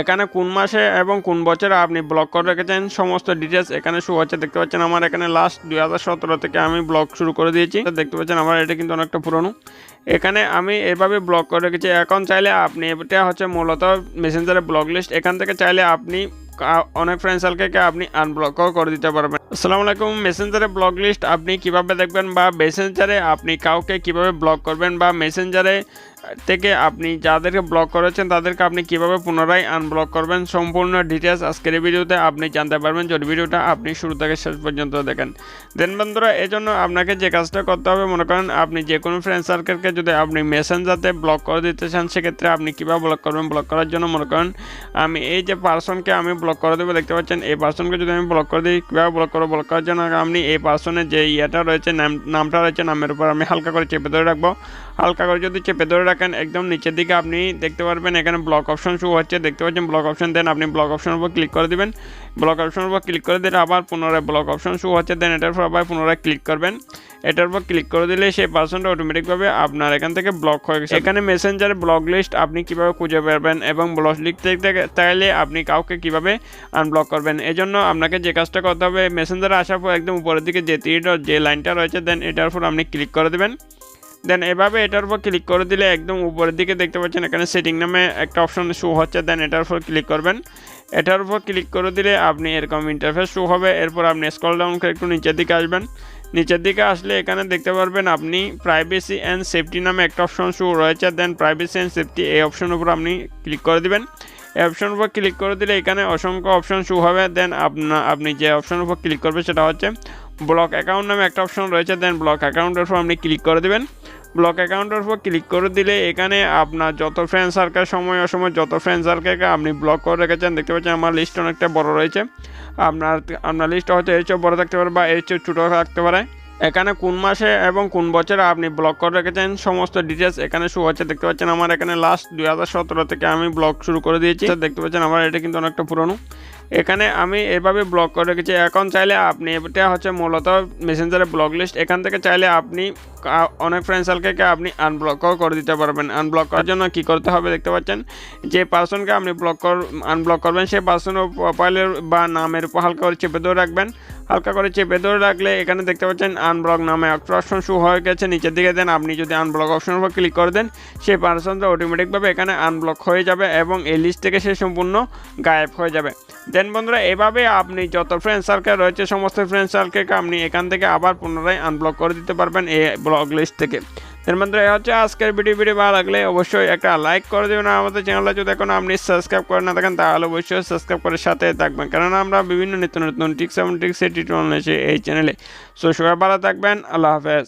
এখানে কোন মাসে এবং কোন বছরে আপনি ব্লক করে রেখেছেন? সমস্ত ডিটেলস এখানে শো হচ্ছে। দেখতে পাচ্ছেন আমার এখানে লাস্ট দুই হাজার সতেরো থেকে আমি ব্লক শুরু করে দিয়েছি। দেখতে পাচ্ছেন আমার এটা কিন্তু অনেকটা পুরনো। এখানে আমি এভাবে ব্লক করে রেখেছি। এখন চাইলে আপনি এটা হচ্ছে মূলত মেসেঞ্জারের ব্লক লিস্ট এখান থেকে চাইলে আপনি অনেক ফ্রেন্ড সার্কেলকে আপনি আনব্লকও করে দিতে পারবেন। আসসালামু আলাইকুম। মেসেঞ্জারে ব্লক লিস্ট আপনি কীভাবে দেখবেন বা মেসেঞ্জারে আপনি কাউকে কীভাবে ব্লক করবেন বা মেসেঞ্জারে থেকে আপনি যাদেরকে ব্লক করেছেন, তাদেরকে আপনি কীভাবে পুনরায় আনব্লক করবেন, সম্পূর্ণ ডিটেলস আজকের এই ভিডিওতে আপনি জানতে পারবেন। যদি ভিডিওটা আপনি শুরু থেকে শেষ পর্যন্ত দেখেন। দেন বন্ধুরা এই জন্য আপনাকে যে কাজটা করতে হবে, মনে করেন আপনি যে কোনো ফ্রেন্ড সার্কেলকে যদি আপনি মেসেঞ্জারতে ব্লক করে দিতে চান, সেক্ষেত্রে আপনি কীভাবে ব্লক করবেন ব্লক করার জন্য মনে করেন আমি এই যে পার্সনকে আমি ব্লক করে দেবো, দেখতে পাচ্ছেন, এই পার্সনকে যদি আমি ব্লক করে দিই, কীভাবে ব্লক করব ব্লক করার জন্য আপনি এই পার্সনের যে ইয়েটা রয়েছে, নাম, নামটা রয়েছে, নামের উপর আমি হালকা করে চেপে ধরে রাখব। হালকা করে যদি চেপে ধরে রাখেন একদম নিচের দিকে আপনি দেখতে পারবেন, এখানে ব্লক অপশন শো হচ্ছে। দেখতে পাচ্ছেন ব্লক অপশন দেন আপনি ব্লক অপশনের উপর ক্লিক করে দেবেন। ব্লক অপশনের উপর ক্লিক করে দিলে আবার পুনরায় ব্লক অপশন শো হচ্ছে দেন এটার উপর আবার পুনরায় ক্লিক করবেন। এটার উপর ক্লিক করে দিলে সেই পার্সনটা অটোমেটিকভাবে আপনার এখান থেকে ব্লক হয়ে গেছে। এখানে মেসেঞ্জার ব্লক লিস্ট আপনি কীভাবে খুঁজে পারবেন এবং ব্লক থেকে চাইলে আপনি কাউকে কীভাবে আনব্লক করবেন। এই জন্য আপনাকে যে কাজটা করতে হবে মেসেঞ্জারে আসার পর একদম উপরের দিকে যে তীর, যে লাইনটা রয়েছে দেন এটার উপর আপনি ক্লিক করে দেবেন। দেন এভাবে এটার উপর ক্লিক করে দিলে একদম উপরের দিকে দেখতে পাচ্ছেন, এখানে সেটিং নামে একটা অপশন শো হচ্ছে দেন এটার উপর ক্লিক করবেন। এটার উপর ক্লিক করে দিলে আপনি এরকম ইন্টারফেস শো হবে, এরপর আপনি স্কল ডাউন করে একটু নিচের দিকে আসবেন। নিচের দিকে আসলে এখানে দেখতে পারবেন আপনি প্রাইভেসি অ্যান্ড সেফটি নামে একটা অপশন শো রয়েছে দেন প্রাইভেসি অ্যান্ড সেফটি এই অপশনের উপর আপনি ক্লিক করে দিবেন। এই অপশনের উপর ক্লিক করে দিলে এখানে অসংখ্য অপশন শো হবে দেন আপনা আপনি যে অপশনের উপর ক্লিক করবেন সেটা হচ্ছে ব্লক অ্যাকাউন্ট নামে একটা অপশন রয়েছে দেন ব্লক অ্যাকাউন্টের উপর আপনি ক্লিক করে দেবেন। ব্লক অ্যাকাউন্টের উপর ক্লিক করে দিলে এখানে আপনার যত ফ্রেন্ড সার্কেল সময় অসময় যত ফ্রেন্ড সার্কেলকে আপনি ব্লক করে রেখেছেন, দেখতে পাচ্ছেন আমার লিস্ট অনেকটা বড় রয়েছে। আপনার আপনার লিস্ট হয়তো এর চেয়েও বড় থাকতে পারে বা এর চেয়েও ছোটো থাকতে পারে। এখানে কোন মাসে এবং কোন বছরে আপনি ব্লক করে রেখেছেন, সমস্ত ডিটেলস এখানে শো হচ্ছে। দেখতে পাচ্ছেন আমার এখানে লাস্ট দুই হাজার সতেরো থেকে আমি ব্লক শুরু করে দিয়েছি। দেখতে পাচ্ছেন আমার এটা কিন্তু অনেকটা পুরনো। এখানে আমি এভাবে ব্লক করে রেখেছি। এখন চাইলে আপনি, এটা হচ্ছে মূলত মেসেঞ্জারের ব্লক লিস্ট এখান থেকে চাইলে আপনি অনেক ফ্রেন্ড সার্কেলকে আপনি আনব্লকও করে দিতে পারবেন। আনব্লক করার জন্য কি করতে হবে দেখতে পাচ্ছেন? যে পার্সনকে আপনি ব্লক কর আনব্লক করবেন সেই পার্সনের প্রোফাইলের বা নামের উপর হালকা করে চেপে ধরে রাখবেন। হালকা করে চেপে ধরে রাখলে এখানে দেখতে পাচ্ছেন আনব্লক নামে একটা অপশন শো হয়ে গেছে। নিচের দিকে দেন, আপনি যদি আনব্লক অপশনের উপর ক্লিক করে দেন সেই পার্সনটা অটোমেটিকভাবে এখানে আনব্লক হয়ে যাবে এবং এই লিস্ট থেকে সে সম্পূর্ণ গায়েব হয়ে যাবে। দেন বন্ধুরা, এভাবে আপনি যত ফ্রেন্ড সার্কেল রয়েছে, সমস্ত ফ্রেন্ড সার্কেলকে আপনি এখান থেকে আবার পুনরায় আনব্লক করে দিতে পারবেন। এই ব্লক লিস্ট থেকে। এর মধ্যে এই হচ্ছে আজকের ভিডিও ভিডিও ভালো লাগলে অবশ্যই একটা লাইক করে দেবেন আমাদের চ্যানেলে যদি এখন আপনি সাবস্ক্রাইব করে না থাকেন, তাহলে অবশ্যই সাবস্ক্রাইব করে সাথে থাকবেন। কেননা আমরা বিভিন্ন নিত্য নতুন টিক্স এবং টিক্স এসে এই চ্যানেলে সো সবাই ভালো থাকবেন, আল্লাহ হাফেজ।